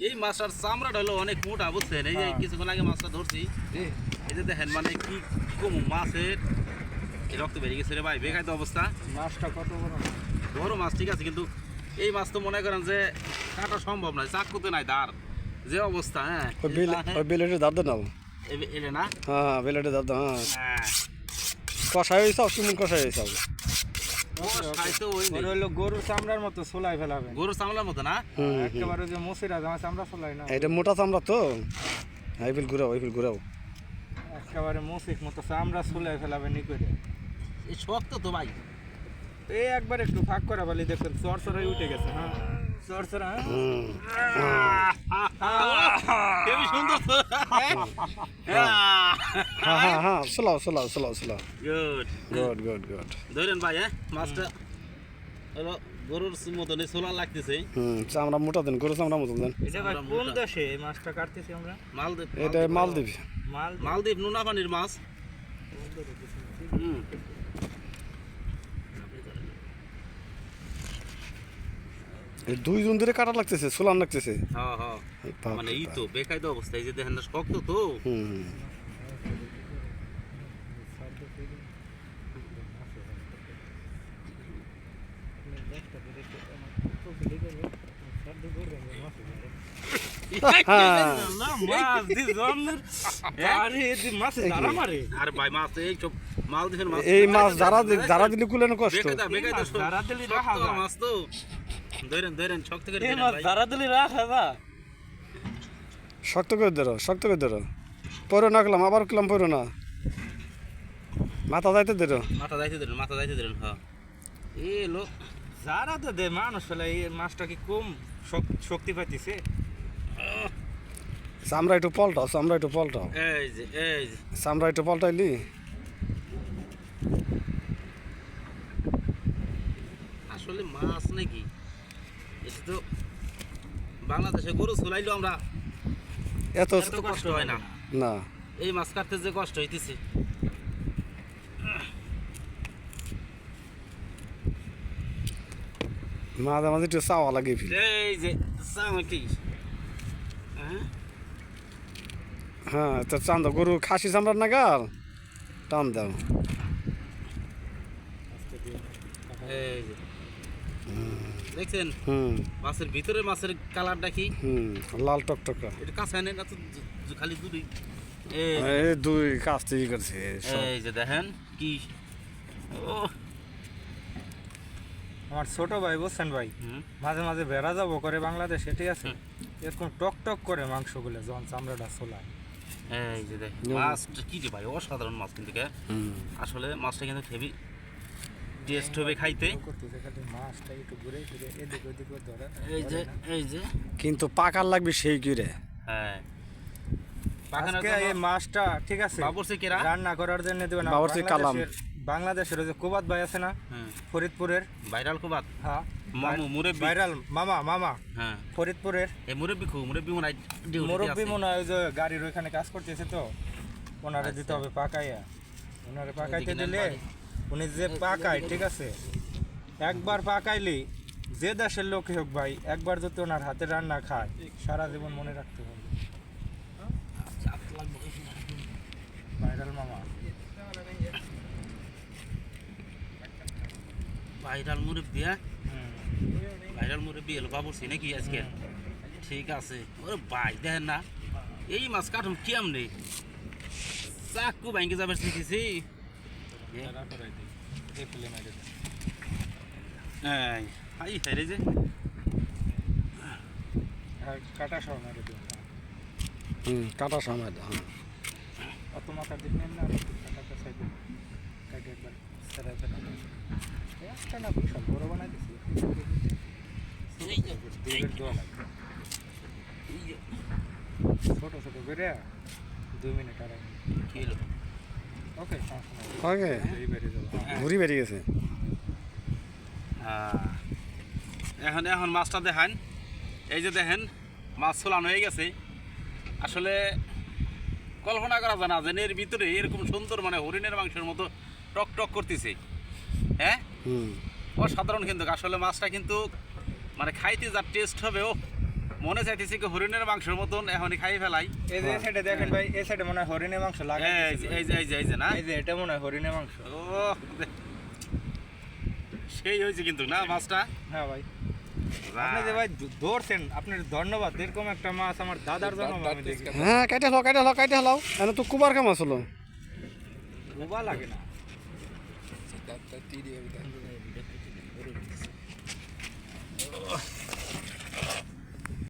এই মাছটার চামড়াটা হলো অনেক মোটা বুঝছেন? এই যে হ্যাঁ। কিছুক্ষণ আগে মাছটা ধরছি। এই যে দেখেন মানে কি কম মাছের। রক্ত বেরিয়ে গেছে রে ভাই বেকায় তো অবস্থা। মাছটা কত বড়? বড় মাছ ঠিক আছে কিন্তু এই মাছ তো মনে করেন যে কাটা সম্ভব নয় চাকুতে নাই দার যে অবস্থা হ্যাঁ। ওই বিল দাঁত নাও। এ- এলে না? হ্যাঁ বিলেটের দাঁত হ্যাঁ। হ্যাঁ। কষাই হয়েছে কেমন কষাই হয়েছে গরুর চামড়ার মতো সোলাই ফেলাবেন। গরুর চামড়ার মতো না। একেবারে যে মসিরা জামা চামড়া সোলাই না। এটা মোটা চামড়া তো। হ্যাঁ ঘুরাও ঘুরাও। একেবারে মসিক মতো চামড়া সোলাই ফেলাবেন ই করে। শক্ত তো ভাই। এই একবার একটু ফাঁক করা বলি দেখুন চর চড়াই উঠে গেছে হ্যাঁ। চর চড়া হ্যাঁ হুম হেবি সুন্দর তো হ্যাঁ হ্যাঁ হ্যাঁ চলাও চলাও চলাও চলাও গুড গুড গুড গুড ধরেন ভাই হ্যাঁ মাছটা হলো গরুর মতন সোলার লাগতেছে হুম চামড়া মোটা দেন গরু চামড়া মতো দেন এটা ভাই কোন দেশে এই মাছটা কাটতেছি আমরা মালদ্বীপ এটা মালদ্বীপ মাল মালদ্বীপ নুনা পানির মাছ হুম দুই জন ধরে কাটা লাগতেছে সোলান লাগতেছে। হ্যাঁ হ্যাঁ। মানে এই। তো বেকায়দা অবস্থা এই যে দেখেন না শক্ত তো। হুম হুম। না, মাছ দি জন্মের। আরে এই যে মাছে দাঁড়া মারে। আরে ভাই মাছ এই সব মালদ্বীপের মাছ এই মাছ যারা যারা দিলে কুলেন কষ্ট। শক্ত যায়। মাছ ধরেন ধরেন শক্ত করে ধরেন মাছ ভাই। দাঁড়া দিলে রাখা যা শক্ত করে ধরো শক্ত করে ধরো। পড়ো না করলাম আবার করলাম পড়ো না। মাথা যাইতে ধরো। মাথা যাইতে ধরেন মাথা যাইতে ধরেন হ্যাঁ। এ লোক যারা তো দে মানুষ হলে এই মাছটা কি কম শক- শক্তি পাইতেছে? চামড়া একটু পল্টাও চামড়া একটু পল্টাও। এই যে এই যে। চামড়া একটু পল্টাইলি। আসলে মাছ নাকি এটা তো বাংলাদেশে গরু চলাইলেও আমরা এত এত কষ্ট হয় না। না। এই মাছ কাটতে যে কষ্ট হইতেছে। মাঝে মাঝে একটু চাওয়া লাগে এই যে সামকি হ্যাঁ? হ্যাঁ তো চান্দ গরু খাসি চামড়ার নাগাল টান দাও। এই যে। দেখছেন? হুম। মাছের ভিতরে মাছের কালারটা কি? হুম লাল টকটকা। এটা কাঁচা নেই না তো খালি দুটোই এই দুই কাজ তৈরি করছে এই যে দেখেন কি ও। আমার ছোট ভাই বুঝছেন ভাই? হুম। মাঝে মাঝে বেড়া যাব করে বাংলাদেশে ঠিক আছে? এরকম টক টক করে মাংসগুলো যখন চামড়াটা সোলায় এই যে দেখ। মাছটা কি যে ভাই অসাধারণ মাছ কিন্তু আসলে মাছটা কিন্তু হেভি টেস্ট হবে খাইতে। এই যে এই যে। কিন্তু পাকার লাগবে সেই কিরে। হ্যাঁ। আজকে এই মাছটা ঠিক আছে। বাবরসি কেরা? রান্না করার জন্য দেবেন বাবরসি কালাম। বাংলাদেশের যে কোবাত ভাই আছে না ফরিদপুরের ভাইরাল কুবাত? হ্যাঁ। মামু মুরব্বি। ভাইরাল। মামা মামা। হ্যাঁ। ফরিদপুরের এই মুরব্বি খু মুরব্বি মনে হয় মুরব্বী মনে হয় ওই যে গাড়ির ওইখানে কাজ করতেছে তো। ওনারে দিতে আচ্ছা। হবে পাকাইয়া। ওনারে পাকাইতে দিলে। উনি যে পাকায় ঠিক আছে? একবার পাকাইলি যে দেশের লোকই হোক ভাই একবার যদি ওনার হাতে রান্না খায় সারা জীবন মনে রাখতে হবে। ভাইরাল মামা। ভাইরাল মুরব্বি হ্যাঁ? হুম। ভাইরাল মুরব্বি এলো বাবরসি নাকি আজকে? ঠিক আছে। ওরে ভাই দেখেন না এই মাছ কাঠুম কেমনে? চাকু ব্যাংকে যাবার শিখেছি হাই হেরে যে। আর কাটা সহ মেরে। হুম কাটা দাও অত নেন না আর সাইডে কাটে একবার একটা বিশাল বড় বানাই দিছি। ছোট ছোট করে দুই মিনিট আড়াই কি হলো? ওকে ঘুরি বেরিয়ে গেছে। এখন এখন মাছটা দেখান। এই যে দেখেন মাছ ছোলানো হয়ে গেছে। আসলে কল্পনা করা যায় না যে এর ভিতরে এরকম সুন্দর মানে হরিণের মাংসের মতো টক টক করতেছে। হ্যাঁ? অসাধারণ কিন্তু। আসলে মাছটা কিন্তু মানে খাইতে যা টেস্ট হবে ও মনে চাইতেছি কি হরিণের মাংসের মতন এখনই খাই ফেলাই। এই যে সাইডে দেখেন ভাই এই সাইডে মনে হয় হরিণের মাংস লাগাই এই যে এই যে এই যে না? এই যে এটা মনে হয় হরিণের মাংস। ও সেই হয়েছে কিন্তু না মাছটা? হ্যাঁ ভাই। আপনি যে ভাই ধরছেন আপনার ধন্যবাদ। এরকম একটা মাছ আমার দাদার জন্য আমি দেখি। হ্যাঁ কেটে হলাও কেটে হলাও কেটে হলাও এনে তো কুবার কাম আসলো। রুবা লাগে না। aí, tá.